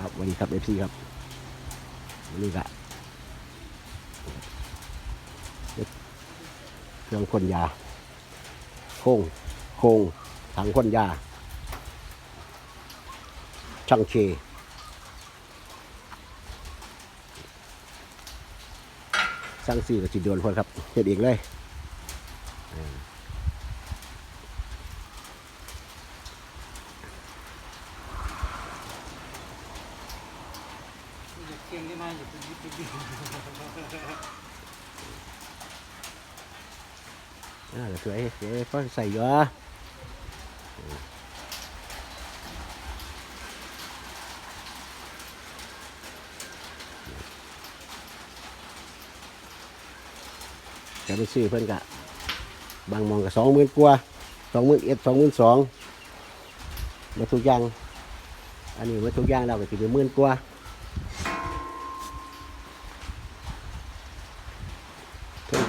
ครับวัสดีครับเอฟซีครับวันนี้ก็เครื่องพ่นยา โค้งโค้งถังพ่นยา ช่างเคสร้างสี่กับจิตดวนคนครับเฮ็ดเองเลย เก่งได้ไหมอย่าไปยึดไปยึดอ่าก็สวยสวยก็ใส่เยอะจะไปซื้อเพิ่นกะบางหมองกับสองหมื่นกว่าสองหมื่นเอ็ดสองหมื่นสองมาทุกอย่าง อันนี้มาทุกอย่างเราก็ถือเป็นหมื่นกว่า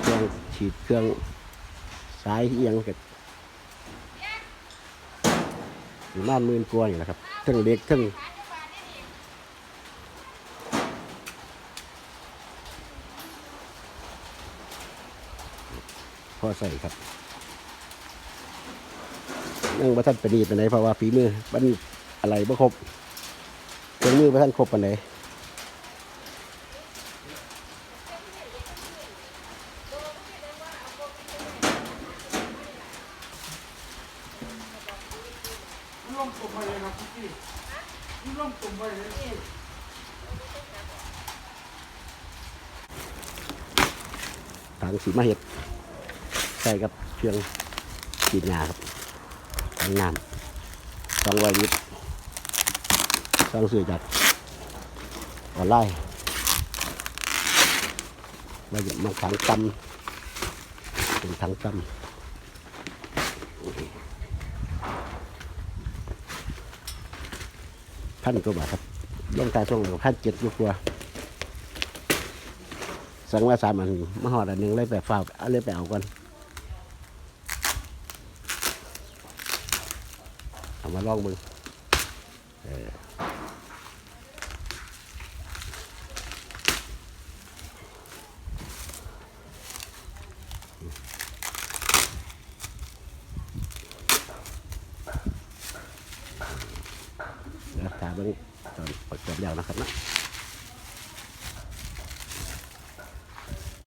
เค รื่องฉีดเครื่องสายเอียงกับอยู่บ้านมื่นกว่านี่แหละครับทั้งเล็กทั้งพอใส่ครับยังบ่ท่านประดีปไหนเพราะว่าฝีมือมันอะไรบ่ครบเครื่องมือบ่ท่านครบปไหน ร่วมตุ่มไปเลยครับพี่พี่ร่วมตุ่มไปเลยถังสีมาเห็ดใส่กับเครื่องฉีดยาครับถังน้ำสองร้อยลิตรต้องซื้อจากออนไลน์มาหยิบมาถังตำเป็นถังตำ พันกว่าบาทครับลงตายช่วงหนึ่งพันเจ็ดยู่กว่าสั่งมาสามอันมาหอดอันหนึ่งเลยไปฝากเอาเลยไปเอากันเอามาลองมึงเออ เดี๋ยวถามเบิ่งตอนประกอบยาวนะครับนะ